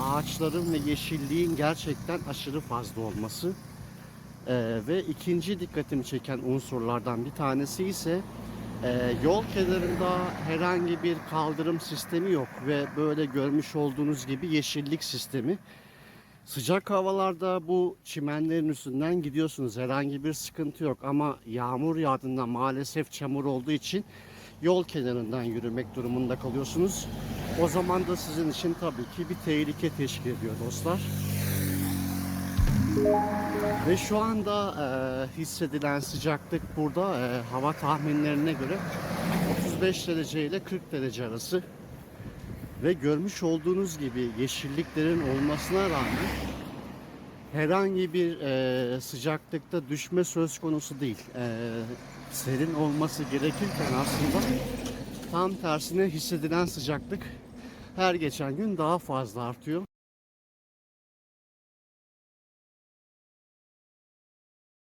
Ağaçların ve yeşilliğin gerçekten aşırı fazla olması. Ee, ve ikinci dikkatimi çeken unsurlardan bir tanesi ise e, yol kenarında herhangi bir kaldırım sistemi yok ve böyle görmüş olduğunuz gibi yeşillik sistemi. Sıcak havalarda bu çimenlerin üstünden gidiyorsunuz. Herhangi bir sıkıntı yok ama yağmur yağdığında maalesef çamur olduğu için yol kenarından yürümek durumunda kalıyorsunuz. O zaman da sizin için tabii ki bir tehlike teşkil ediyor dostlar. Ve şu anda e, hissedilen sıcaklık burada e, hava tahminlerine göre 35 derece ile 40 derece arası. Ve görmüş olduğunuz gibi yeşilliklerin olmasına rağmen herhangi bir e, sıcaklıkta düşme söz konusu değil. E, serin olması gerekirken aslında tam tersine hissedilen sıcaklık her geçen gün daha fazla artıyor.